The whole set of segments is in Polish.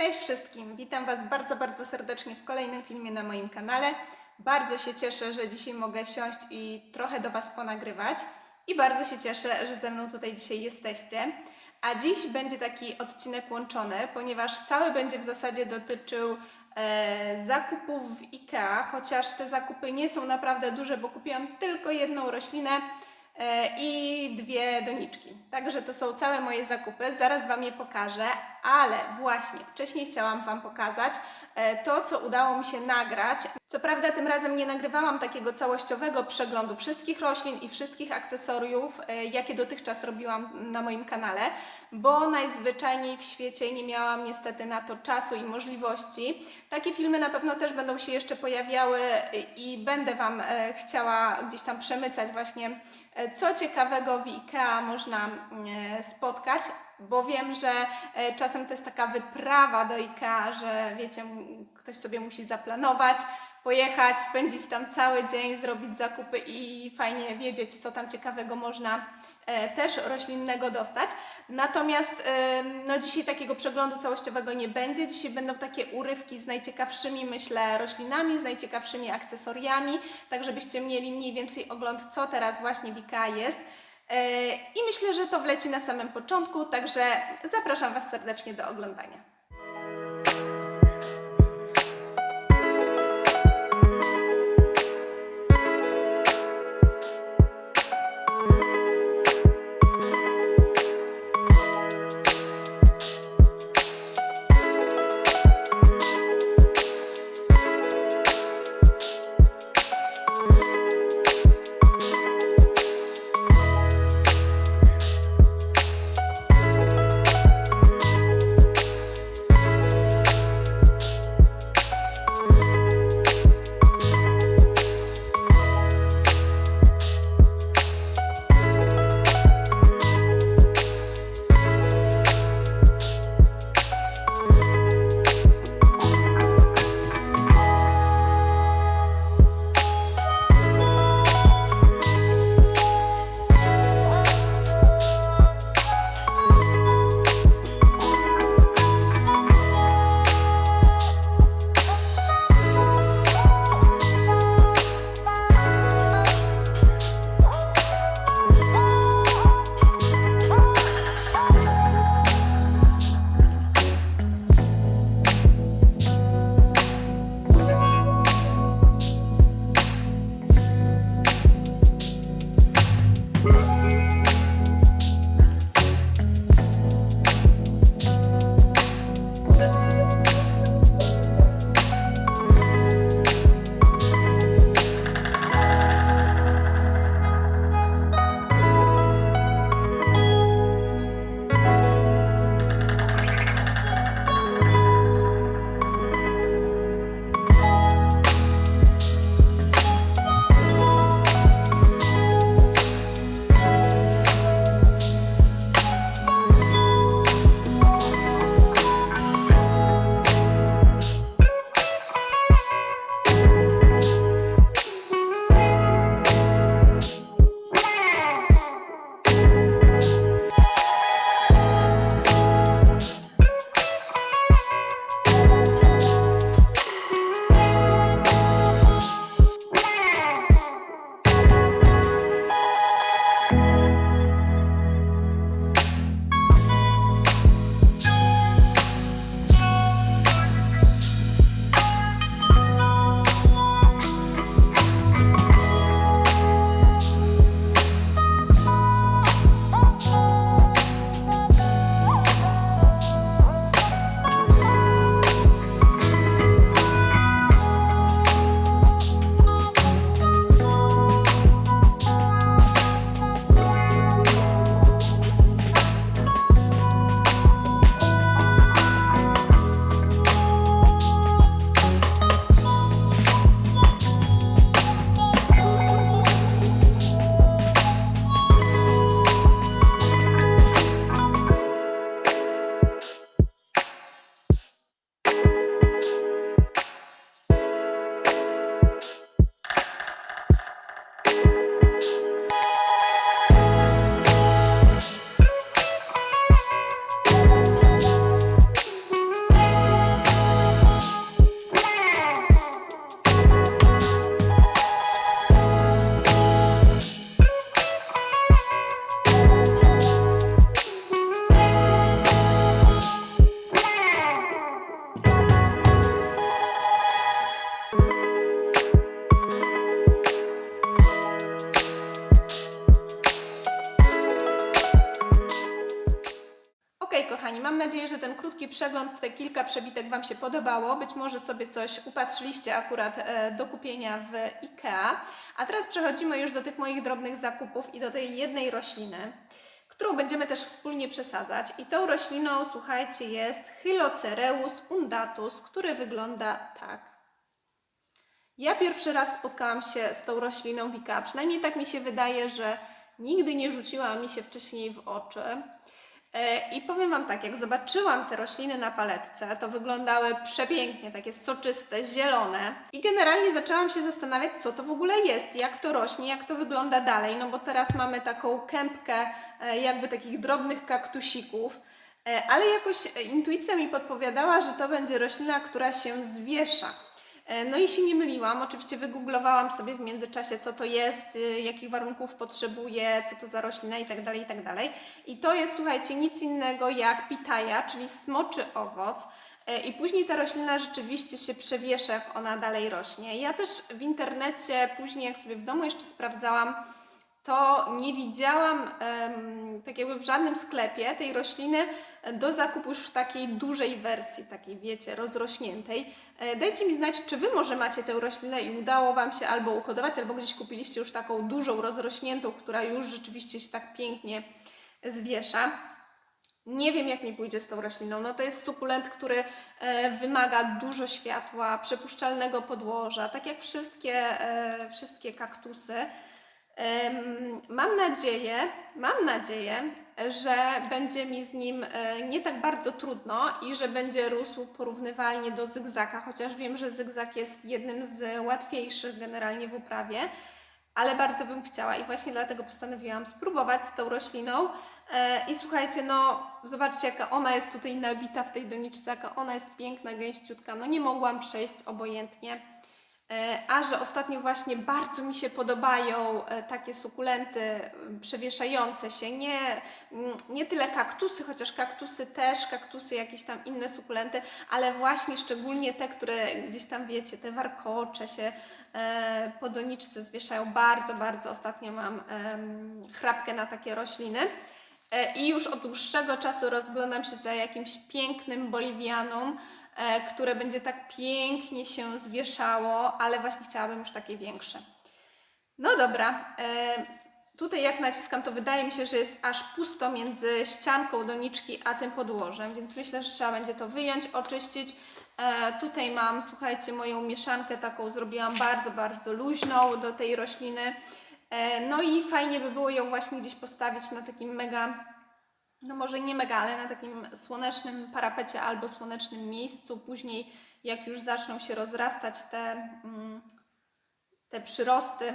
Cześć wszystkim, witam Was bardzo, bardzo serdecznie w kolejnym filmie na moim kanale. Bardzo się cieszę, że dzisiaj mogę siąść i trochę do Was ponagrywać. I bardzo się cieszę, że ze mną tutaj dzisiaj jesteście. A dziś będzie taki odcinek łączony, ponieważ cały będzie w zasadzie dotyczył e, zakupów w IKEA, chociaż te zakupy nie są naprawdę duże, bo kupiłam tylko jedną roślinę i dwie doniczki. Także to są całe moje zakupy, zaraz Wam je pokażę, ale właśnie wcześniej chciałam Wam pokazać e, to, co udało mi się nagrać. Co prawda tym razem nie nagrywałam takiego całościowego przeglądu wszystkich roślin i wszystkich akcesoriów, e, jakie dotychczas robiłam na moim kanale, bo najzwyczajniej w świecie nie miałam niestety na to czasu i możliwości. Takie filmy na pewno też będą się jeszcze pojawiały i będę Wam e, chciała gdzieś tam przemycać właśnie e, co ciekawego w IKEA można e, spotkać, bo wiem, że e, czasem to jest taka wyprawa do IKEA, że wiecie, ktoś sobie musi zaplanować, pojechać, spędzić tam cały dzień, zrobić zakupy i fajnie wiedzieć, co tam ciekawego można e, też roślinnego dostać. Natomiast e, no dzisiaj takiego przeglądu całościowego nie będzie. Dzisiaj będą takie urywki z najciekawszymi, myślę, roślinami, z najciekawszymi akcesoriami, tak żebyście mieli mniej więcej ogląd, co teraz właśnie w IKEA jest. E, I myślę, że to wleci na samym początku, także zapraszam Was serdecznie do oglądania. Nadzieję, że ten krótki przegląd, te kilka przebitek Wam się podobało. Być może sobie coś upatrzyliście akurat e, do kupienia w IKEA. A teraz przechodzimy już do tych moich drobnych zakupów i do tej jednej rośliny, którą będziemy też wspólnie przesadzać. I tą rośliną, słuchajcie, jest Hylocereus undatus, który wygląda tak. Ja pierwszy raz spotkałam się z tą rośliną w IKEA, przynajmniej tak mi się wydaje, że nigdy nie rzuciła mi się wcześniej w oczy. E, I powiem Wam tak, jak zobaczyłam te rośliny na paletce, to wyglądały przepięknie, takie soczyste, zielone. I generalnie zaczęłam się zastanawiać, co to w ogóle jest, jak to rośnie, jak to wygląda dalej. No bo teraz mamy taką kępkę e, jakby takich drobnych kaktusików. E, Ale jakoś intuicja mi podpowiadała, że to będzie roślina, która się zwiesza. E, No i się nie myliłam. Oczywiście wygooglowałam sobie w międzyczasie, co to jest, y, jakich warunków potrzebuje, co to za roślina i tak dalej, i tak. I to jest, słuchajcie, nic innego jak pitaja, czyli smoczy owoc. E, I później ta roślina rzeczywiście się przewiesza, jak ona dalej rośnie. Ja też w internecie, później jak sobie w domu jeszcze sprawdzałam, to nie widziałam tak jakby w żadnym sklepie tej rośliny do zakupu już w takiej dużej wersji, takiej wiecie, rozrośniętej. E, Dajcie mi znać, czy Wy może macie tę roślinę i udało Wam się albo uhodować, albo gdzieś kupiliście już taką dużą, rozrośniętą, która już rzeczywiście się tak pięknie zwiesza. Nie wiem, jak mi pójdzie z tą rośliną. No to jest sukulent, który e, wymaga dużo światła, przepuszczalnego podłoża, tak jak wszystkie, e, wszystkie kaktusy. Mam nadzieję, mam nadzieję, że będzie mi z nim e, nie tak bardzo trudno i że będzie rósł porównywalnie do zygzaka, chociaż wiem, że zygzak jest jednym z łatwiejszych generalnie w uprawie, ale bardzo bym chciała i właśnie dlatego postanowiłam spróbować z tą rośliną. E, I słuchajcie, no zobaczcie jaka ona jest tutaj nabita w tej doniczce, jaka ona jest piękna, gęściutka, no nie mogłam przejść obojętnie. E, A że ostatnio właśnie bardzo mi się podobają e, takie sukulenty przewieszające się, nie, nie tyle kaktusy, chociaż kaktusy też, kaktusy, jakieś tam inne sukulenty, ale właśnie szczególnie te, które gdzieś tam wiecie, te warkocze się e, po doniczce zwieszają. Bardzo, bardzo ostatnio mam chrapkę na takie rośliny. I już od dłuższego czasu rozglądam się za jakimś pięknym bolivianum, e, które będzie tak pięknie się zwieszało, ale właśnie chciałabym już takie większe. No dobra, e, tutaj jak naciskam, to wydaje mi się, że jest aż pusto między ścianką doniczki a tym podłożem, więc myślę, że trzeba będzie to wyjąć, oczyścić. E, tutaj mam, słuchajcie, moją mieszankę taką zrobiłam bardzo, bardzo luźną do tej rośliny. E, no i fajnie by było ją właśnie gdzieś postawić na takim mega no może nie mega, ale na takim słonecznym parapecie albo słonecznym miejscu. Później, jak już zaczną się rozrastać te, mm, te przyrosty,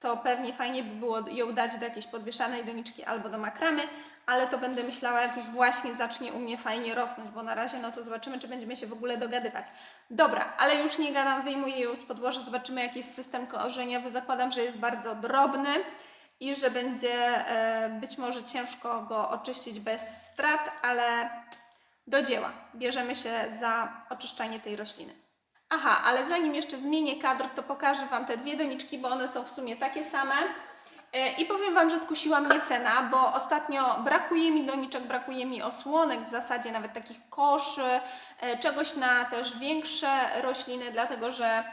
to pewnie fajnie by było ją dać do jakiejś podwieszanej doniczki albo do makramy, ale to będę myślała, jak już właśnie zacznie u mnie fajnie rosnąć, bo na razie no to zobaczymy, czy będziemy się w ogóle dogadywać. Dobra, ale już nie gadam, wyjmuję ją z podłoża, zobaczymy jaki jest system korzeniowy. Zakładam, że jest bardzo drobny i że będzie e, być może ciężko go oczyścić bez strat, ale do dzieła. Bierzemy się za oczyszczanie tej rośliny. Aha, ale zanim jeszcze zmienię kadr, to pokażę Wam te dwie doniczki, bo one są w sumie takie same. E, I powiem Wam, że skusiła mnie cena, bo ostatnio brakuje mi doniczek, brakuje mi osłonek, w zasadzie nawet takich koszy, e, czegoś na też większe rośliny, dlatego że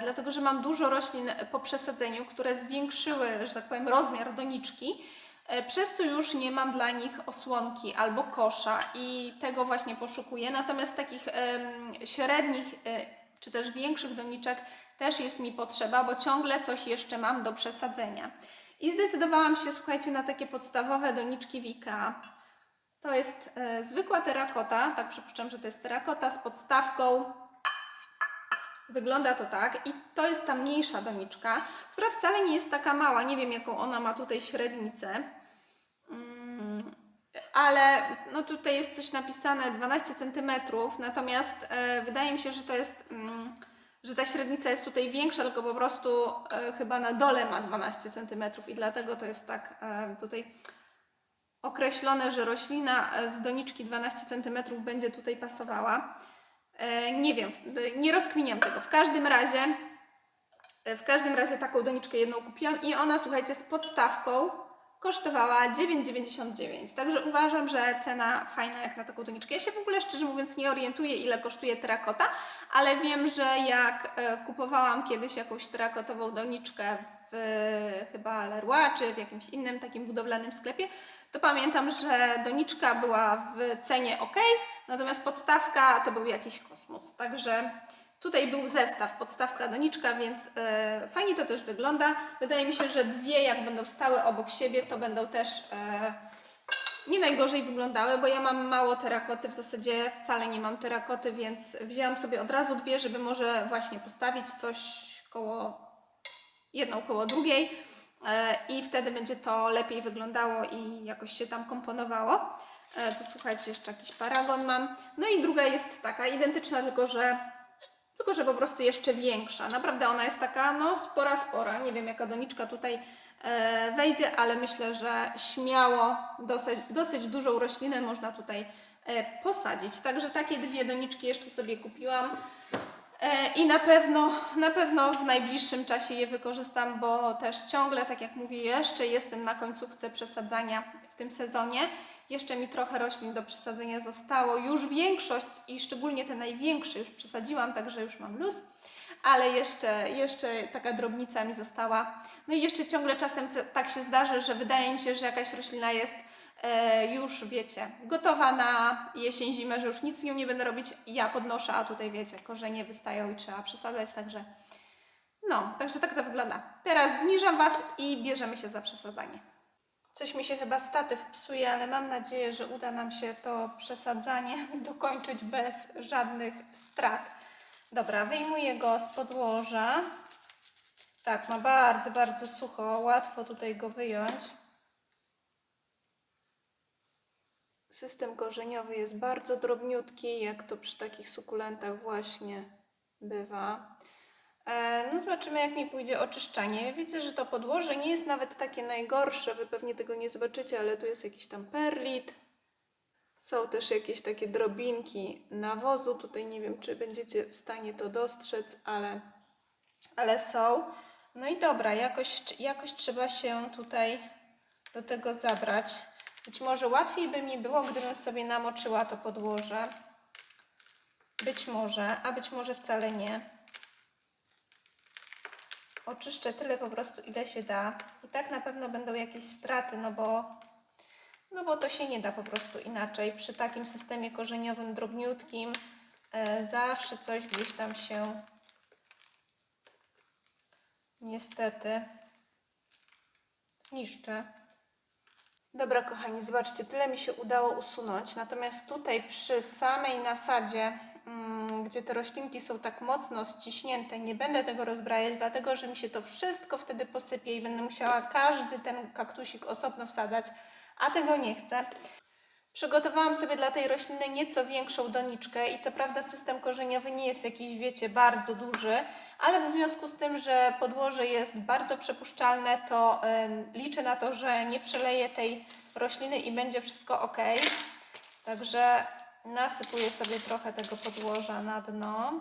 dlatego że mam dużo roślin po przesadzeniu, które zwiększyły, że tak powiem, rozmiar doniczki, e, przez co już nie mam dla nich osłonki albo kosza i tego właśnie poszukuję. Natomiast takich średnich e, czy też większych doniczek też jest mi potrzeba, bo ciągle coś jeszcze mam do przesadzenia. I zdecydowałam się, słuchajcie, na takie podstawowe doniczki Wika. To jest e, zwykła terakota, tak przypuszczam, że to jest terakota z podstawką Wygląda to tak i to jest ta mniejsza doniczka, która wcale nie jest taka mała. Nie wiem, jaką ona ma tutaj średnicę. Mm, Ale no tutaj jest coś napisane 12 cm, natomiast e, wydaje mi się, że to jest, mm, że ta średnica jest tutaj większa, tylko po prostu e, chyba na dole ma 12 cm i dlatego to jest tak e, tutaj określone, że roślina z doniczki 12 cm będzie tutaj pasowała. E, Nie wiem, nie rozkminiam tego. W każdym razie, e, w każdym razie taką doniczkę jedną kupiłam i ona, słuchajcie, z podstawką kosztowała 9,99. Także uważam, że cena fajna jak na taką doniczkę. Ja się w ogóle szczerze mówiąc nie orientuję, ile kosztuje terakota, ale wiem, że jak e, kupowałam kiedyś jakąś terakotową doniczkę w chyba Leroy czy w jakimś innym takim budowlanym sklepie, to pamiętam, że doniczka była w cenie ok, natomiast podstawka to był jakiś kosmos. Także tutaj był zestaw, podstawka, doniczka, więc e, fajnie to też wygląda. Wydaje mi się, że dwie jak będą stały obok siebie, to będą też e, nie najgorzej wyglądały, bo ja mam mało terakoty, w zasadzie wcale nie mam terakoty, więc wzięłam sobie od razu dwie, żeby może właśnie postawić coś koło jedną koło drugiej e, i wtedy będzie to lepiej wyglądało i jakoś się tam komponowało. E, Tu słuchajcie, jeszcze jakiś paragon mam. No i druga jest taka identyczna, tylko że, tylko że po prostu jeszcze większa. Naprawdę ona jest taka, no spora, spora. Nie wiem jaka doniczka tutaj e, wejdzie, ale myślę, że śmiało dosyć, dosyć dużą roślinę można tutaj e, posadzić. Także takie dwie doniczki jeszcze sobie kupiłam. E, I na pewno, na pewno w najbliższym czasie je wykorzystam, bo też ciągle, tak jak mówię, jeszcze jestem na końcówce przesadzania w tym sezonie. Jeszcze mi trochę roślin do przesadzenia zostało. Już większość i szczególnie te największe już przesadziłam, także już mam luz. Ale jeszcze, jeszcze taka drobnica mi została. No i jeszcze ciągle czasem tak się zdarzy, że wydaje mi się, że jakaś roślina jest e, już wiecie, gotowa na jesień, zimę, że już nic z nią nie będę robić. Ja podnoszę, a tutaj wiecie, korzenie wystają i trzeba przesadzać, także no, także tak to wygląda. Teraz zniżam Was i bierzemy się za przesadzanie. Coś mi się chyba statyw psuje, ale mam nadzieję, że uda nam się to przesadzanie dokończyć bez żadnych strat. Dobra, wyjmuję go z podłoża. Tak, ma bardzo, bardzo sucho, łatwo tutaj go wyjąć. System korzeniowy jest bardzo drobniutki, jak to przy takich sukulentach właśnie bywa. E, No zobaczymy, jak mi pójdzie oczyszczanie. Widzę, że to podłoże nie jest nawet takie najgorsze. Wy pewnie tego nie zobaczycie, ale tu jest jakiś tam perlit. Są też jakieś takie drobinki nawozu. Tutaj nie wiem, czy będziecie w stanie to dostrzec, ale, ale są. No i dobra, jakoś, jakoś trzeba się tutaj do tego zabrać. Być może łatwiej by mi było, gdybym sobie namoczyła to podłoże. Być może, a być może wcale nie. Oczyszczę tyle po prostu, ile się da. I tak na pewno będą jakieś straty, no bo, no bo to się nie da po prostu inaczej. Przy takim systemie korzeniowym, drobniutkim, e, zawsze coś gdzieś tam się niestety zniszczy. Dobra, kochani, zobaczcie, tyle mi się udało usunąć. Natomiast tutaj przy samej nasadzie, gdzie te roślinki są tak mocno ściśnięte, nie będę tego rozbrajać, dlatego że mi się to wszystko wtedy posypie i będę musiała każdy ten kaktusik osobno wsadzać, a tego nie chcę. Przygotowałam sobie dla tej rośliny nieco większą doniczkę i co prawda system korzeniowy nie jest jakiś, wiecie, bardzo duży, ale w związku z tym, że podłoże jest bardzo przepuszczalne, to liczę na to, że nie przeleję tej rośliny i będzie wszystko ok. Także nasypuję sobie trochę tego podłoża na dno.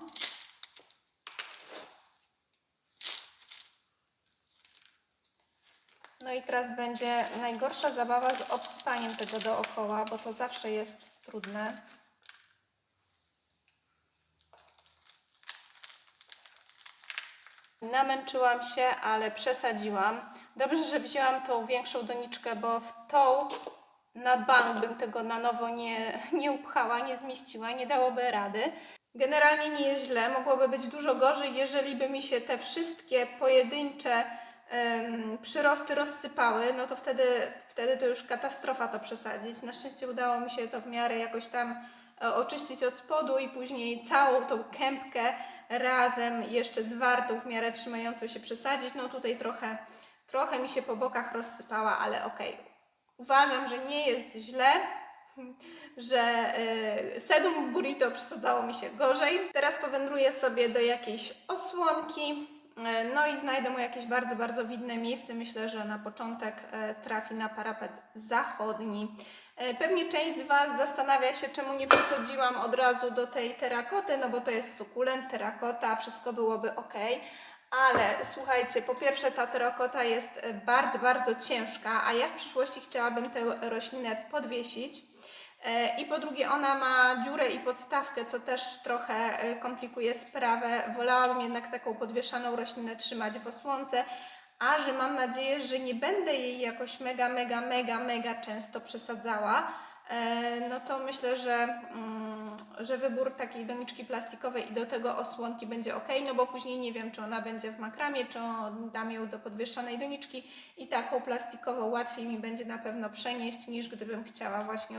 No i teraz będzie najgorsza zabawa z obsypaniem tego dookoła, bo to zawsze jest trudne. Namęczyłam się, ale przesadziłam. Dobrze, że wzięłam tą większą doniczkę, bo w tą na bank bym tego na nowo nie, nie upchała, nie zmieściła, nie dałoby rady. Generalnie nie jest źle, mogłoby być dużo gorzej, jeżeli by mi się te wszystkie pojedyncze przyrosty rozsypały, no to wtedy, wtedy to już katastrofa to przesadzić. Na szczęście udało mi się to w miarę jakoś tam e, oczyścić od spodu i później całą tą kępkę razem jeszcze zwartą, w miarę trzymającą się przesadzić. No tutaj trochę, trochę mi się po bokach rozsypała, ale okej. Uważam, że nie jest źle, że y, sedum burrito przesadzało mi się gorzej. Teraz powędruję sobie do jakiejś osłonki, y, no i znajdę mu jakieś bardzo, bardzo widne miejsce. Myślę, że na początek y, trafi na parapet zachodni. Pewnie część z Was zastanawia się, czemu nie przesadziłam od razu do tej terakoty, no bo to jest sukulent, terakota, wszystko byłoby ok. Ale słuchajcie, po pierwsze ta terakota jest e, bardzo, bardzo ciężka, a ja w przyszłości chciałabym tę roślinę podwiesić. E, I po drugie, ona ma dziurę i podstawkę, co też trochę e, komplikuje sprawę. Wolałabym jednak taką podwieszaną roślinę trzymać w osłonce, a że mam nadzieję, że nie będę jej jakoś mega, mega, mega, mega często przesadzała, no to myślę, że, mm, że wybór takiej doniczki plastikowej i do tego osłonki będzie ok, no bo później nie wiem, czy ona będzie w makramie, czy dam ją do podwieszanej doniczki i taką plastikową łatwiej mi będzie na pewno przenieść, niż gdybym chciała właśnie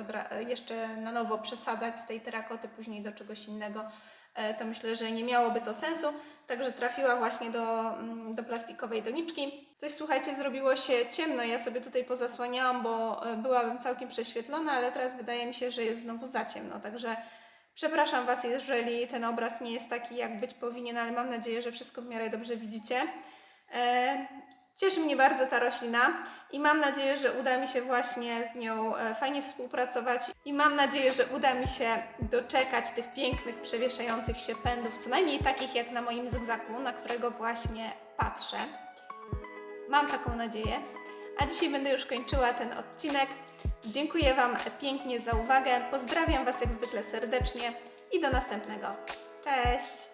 jeszcze na nowo przesadzać z tej terakoty później do czegoś innego. E, To myślę, że nie miałoby to sensu. Także trafiła właśnie do, mm, do plastikowej doniczki. Coś słuchajcie, zrobiło się ciemno. Ja sobie tutaj pozasłaniałam, bo e, byłabym całkiem prześwietlona, ale teraz wydaje mi się, że jest znowu za ciemno. Także przepraszam Was, jeżeli ten obraz nie jest taki, jak być powinien, ale mam nadzieję, że wszystko w miarę dobrze widzicie. Cieszy mnie bardzo ta roślina i mam nadzieję, że uda mi się właśnie z nią e, fajnie współpracować i mam nadzieję, że uda mi się doczekać tych pięknych, przewieszających się pędów, co najmniej takich jak na moim zygzaku, na którego właśnie patrzę. Mam taką nadzieję. A dzisiaj będę już kończyła ten odcinek. Dziękuję Wam pięknie za uwagę. Pozdrawiam Was jak zwykle serdecznie i do następnego. Cześć!